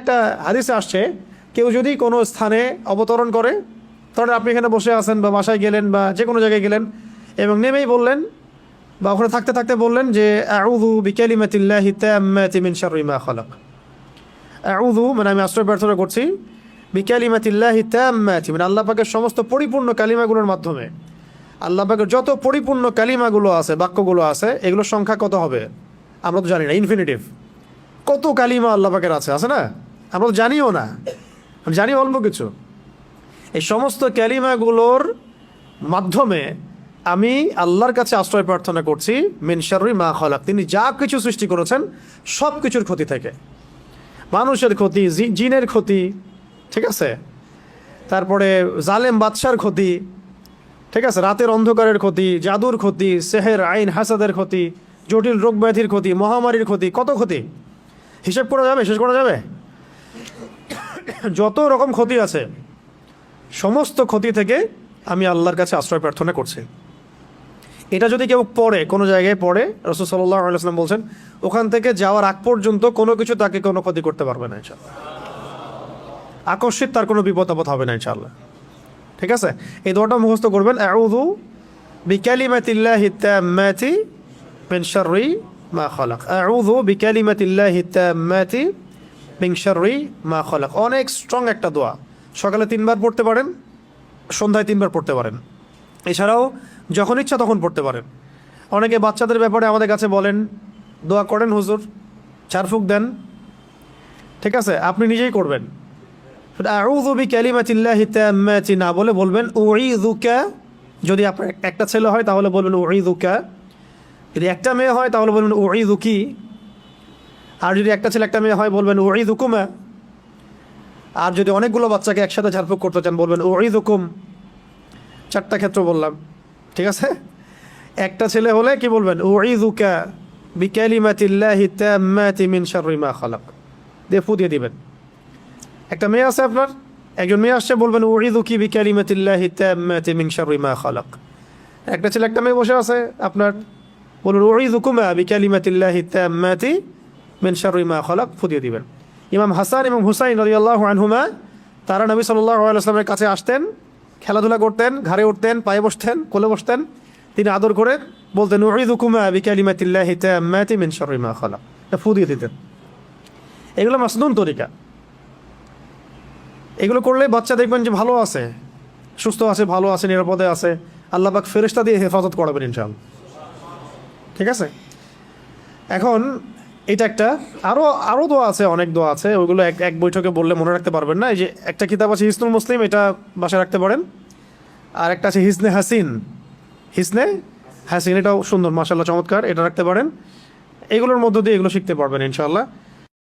একটা হাদিসে আসছে, কেউ যদি কোনো স্থানে অবতরণ করে ধরেন আপনি এখানে বসে আছেন বা বাসায় গেলেন বা যে কোনো জায়গায় গেলেন এবং নেমেই বললেন বা ওখানে থাকতে থাকতে বললেন যে, আউযু বিকালিমাতিল্লাহি তাম্মাতি মিন শাররি মা খালাক। আউযু মানে আমি আশ্রয় প্রার্থনা করছি, বিকালিমাতিল্লাহি তাম্মাতি মানে আল্লাহ পাকের সমস্ত পরিপূর্ণ কালিমাগুলোর মাধ্যমে। আল্লাহ পাকের যত পরিপূর্ণ কালিমাগুলো আছে, বাক্যগুলো আছে, এগুলোর সংখ্যা কত হবে? আমরা তো জানি না ইনফিনিটিভ কত কালিমা আল্লাহ পাকের আছে আছে না? আমরা জানিও না। জানি অল্প কিছু। এই সমস্ত ক্যালিমাগুলোর মাধ্যমে আমি আল্লাহর কাছে আশ্রয় প্রার্থনা করছি মিনশারি মা খলাক। তিনি যা কিছু সৃষ্টি করেছেন, সব কিছুর ক্ষতি থেকে। মানুষের ক্ষতি জিনের ক্ষতি, ঠিক আছে? তারপরে জালেম বাদশার ক্ষতি, ঠিক আছে? রাতের অন্ধকারের ক্ষতি, জাদুর ক্ষতি, সেহের আইন হাসাদের ক্ষতি, জটিল রোগ ব্যাধির ক্ষতি, মহামারীর ক্ষতি, কত ক্ষতি? হিসেব করা যাবে? শেষ করা যাবে? যত রকম ক্ষতি আছে, সমস্ত ক্ষতি থেকে আমি আল্লাহর কাছে আশ্রয় প্রার্থনা করছি। এটা যদি কেউ পড়ে, কোনো জায়গায় পড়ে, রসুল সাল্লাহ আলাইসলাম বলছেন, ওখান থেকে যাওয়ার আগ পর্যন্ত কোনো কিছু তাকে কোনো ক্ষতি করতে পারবে না ইনশাল্লাহ আকস্মিক তার কোনো বিপদ আপদ হবে না ইনশাল্লাহ ঠিক আছে? এই দোয়াটা মুখস্থ করবেন। আউযু বিকালিমাতিল্লাহি তাম্মাতি মিন শাররি মা খালাক। আউযু বিকালিমাতিল্লাহি তাম্মাতি শাররি মা খালাক। অনেক স্ট্রং একটা দোয়া। সকালে তিনবার পড়তে পারেন, সন্ধ্যায় তিনবার পড়তে পারেন। এছাড়াও যখন ইচ্ছা তখন পড়তে পারেন। অনেকে বাচ্চাদের ব্যাপারে আমাদের কাছে বলেন, দোয়া করেন হুজুর, চারফুক দেন। ঠিক আছে, আপনি নিজেই করবেন। আউযু বিকালিমাতিল্লাহি তাম্মাতি না বলে বলবেন, উঈযুকা যদি আপনার একটা ছেলে হয় তাহলে বলবেন, উঈযুকা যদি একটা মেয়ে হয় তাহলে বলবেন, উঈযুকি আর যদি একটা ছেলে একটা মেয়ে হয়, বলবেন উঈযুকুমা আর যদি অনেকগুলো বাচ্চাকে একসাথে ঝাড়ফুঁক করতে চান, বলবেন উঈযুকুম চারটা ক্ষেত্র বললাম। ঠিক আছে? একটা ছেলে হলে কি বলবেন? শাররি মা খালাক। দিয়ে দিবেন। একটা মেয়ে আছে আপনার? একজন মেয়ে আসছে, বলবেন খালাক। একটা ছেলে, একটা মেয়ে বসে আছে আপনার? বলুন মিন শাররি মা খালাক, ফুদিয়ে দিবেন। ইমাম হাসান এবং হুসাইন রাদিয়াল্লাহু আনহুমা, তারা নবী সাল্লাল্লাহু আলাইহি ওয়াসাল্লামের কাছে আসতেন, খেলাধুলা করতেন, ঘাড়ে উঠতেন, পায়ে বসতেন, কোলে বসতেন। তিনি আদর করে বলতেন উঈদুকুমা বিকালিমাতিল্লাহি তাম্মাতি শাররি মা খালাক। এটা ফু দিয়ে দিতেন। এগুলো মাসনুন তরিকা। এগুলো করলে বাচ্চা দেখবেন যে ভালো আছে, সুস্থ আছে, ভালো আছে, নিরাপদে আছে। আল্লাহ পাক ফেরেশতা দিয়ে হেফাজত করাবেন ইনশাল ঠিক আছে? এখন এটা একটা আরও আরও দোয়া আছে, অনেক দোয়া আছে, ওইগুলো এক এক বৈঠকে বললে মনে রাখতে পারবেন না। এই যে একটা কিতাব আছে হিসনুল মুসলিম, এটা বাসায় রাখতে পারেন। আর একটা আছে হিসনে হাসিন। হিসনে হাসিন, এটাও সুন্দর মাসাল্লাহ চমৎকার, এটা রাখতে পারেন। এগুলোর মধ্য দিয়ে এগুলো শিখতে পারবেন ইনশাল্লাহ